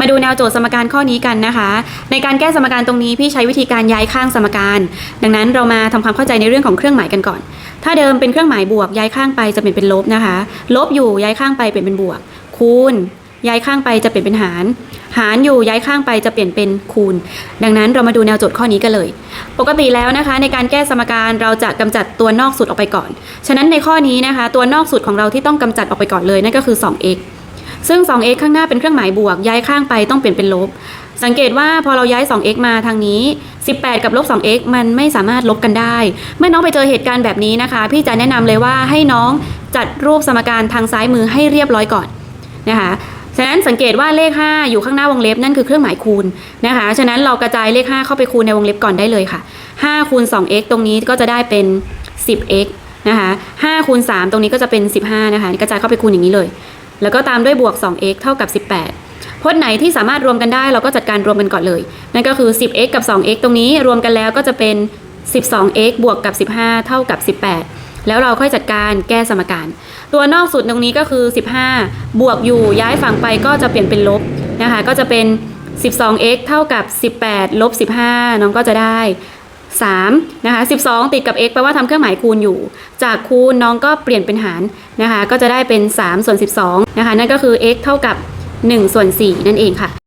มาดูแนวโจทย์สมการข้อนี้กันนะคะ ในการแก้สมการตรงนี้พี่ใช้วิธีการย้ายข้างสมการ ดังนั้นเรามาทำความเข้าใจในเรื่องของเครื่องหมายกันก่อน ถ้าเดิมเป็นเครื่องหมายบวกย้ายข้างไปจะเปลี่ยนเป็นลบนะคะ ลบอยู่ย้ายข้างไปเปลี่ยนเป็นบวก คูณ ย้ายข้างไปจะเปลี่ยนเป็นหาร หารอยู่ย้ายข้างไปจะเปลี่ยนเป็นคูณ ดังนั้นเรามาดูแนวโจทย์ข้อนี้กันเลย ปกติแล้วนะคะ ในการแก้สมการเราจะกำจัดตัวนอกสุดออกไปก่อน ฉะนั้นในข้อนี้นะคะ ตัวนอกสุดของเราที่ต้องกำจัดออกไปก่อนเลยนั่นก็คือ 2x ซึ่ง 2x ข้างหน้าเป็นเครื่องหมายบวก ย้ายข้างไปต้องเปลี่ยนเป็นลบ สังเกตว่าพอเราย้าย 2x มาทางนี้ 18 กับลบ 2x มันไม่สามารถลบกันได้ เมื่อน้องไปเจอเหตุการณ์แบบนี้นะคะ พี่จะแนะนำเลยว่าให้น้องจัดรูปสมการทางซ้ายมือให้เรียบร้อยก่อนนะคะฉะนั้นสังเกตว่าเลข 5 อยู่ข้างหน้าวงเล็บนั่นคือเครื่องหมายคูณนะคะ ฉะนั้นเรากระจายเลข 5 เข้าไปคูณในวงเล็บก่อนได้เลยค่ะ 5 คูณ 2x ตรงนี้ก็จะได้เป็น 10x นะคะ5คูณ3ตรงนี้ก็จะเป็น 15 นะคะ กระจายเข้าไปคูณอย่างนี้เลย แล้วก็ตามด้วยบวก 2x เท่ากับ 18พจน์ไหนที่สามารถรวมกันได้เราก็จัดการรวมกันก่อนเลย นั่นก็คือ 10x กับ 2x ตรงนี้รวมกันแล้วก็จะเป็น 12x บวกกับ 15 เท่ากับ 18 แล้วเราค่อยจัดการแก้สมการ ตัวนอกสุดตรงนี้ก็คือ 15 บวกอยู่ย้ายฝั่งไปก็จะเปลี่ยนเป็นลบนะคะ ก็จะเป็น 12x เท่ากับ 18 ลบ 15 น้องก็จะได้ 3นะคะ12 ติดกับ x แปลว่าทำเครื่องหมายคูณอยู่ จากคูณน้องก็เปลี่ยนเป็นหารนะคะ ก็จะได้เป็น 3 ส่วน 12 นะคะ นั่นก็คือ x เท่ากับ 1 ส่วน 4 นั่นเองค่ะ